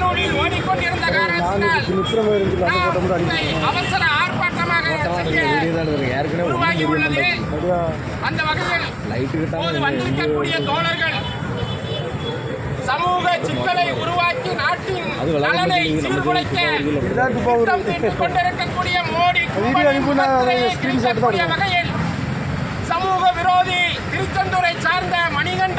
தொழில் ஓடிக்கொண்டிருந்த காரணத்தினால் நாம் இதை அவசர ஆர்ப்பாட்டமாக செய்ய உருவாகி உள்ளது. அந்த வகையில் இப்போது வந்திருக்கக்கூடிய தோழர்கள் சமூக சிக்கலை உருவாக்கி நாட்டின் நலனை சீர்குலைக்க திட்டம் தீட்டிக் கொண்டிருக்கக்கூடிய மோடி கும்பலின் முகத்திரையை கிழிக்கக்கூடிய வகையில் சமூக விரோதி திருச்செந்தூரை சார்ந்த மணிகண்டன்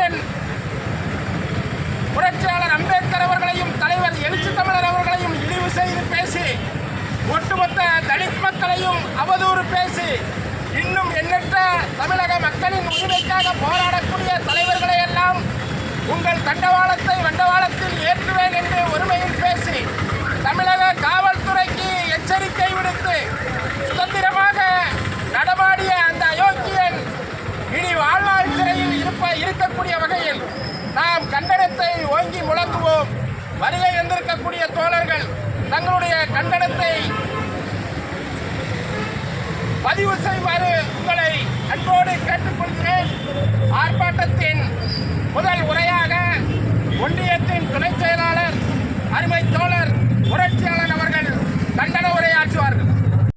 பேசி ஒட்டுமொத்த தலித் மக்களையும் அவதூறு பேசி இன்னும் எண்ணற்ற தமிழக மக்களின் உரிமைக்காக போராடக்கூடிய தலைவர்களை எல்லாம் உங்கள் தண்டவாளத்தை வண்டவாளத்தில் ஏற்றுவேன் என்று ஒருமையில் பேசி தமிழக காவல்துறைக்கு எச்சரிக்கை விடுத்து சுதந்திரமாக நடமாடிய அந்த அயோக்கியன் இனி வாழ்நாள் சிறையில் இருப்ப இருக்கக்கூடிய வகையில் நாம் கண்டனத்தை ஓங்கி முழங்குவோம். தங்களுடைய கண்டனத்தை பதிவு செய்யுமாறு உங்களை அன்போடு கேட்டுக்கொள்கிறேன்.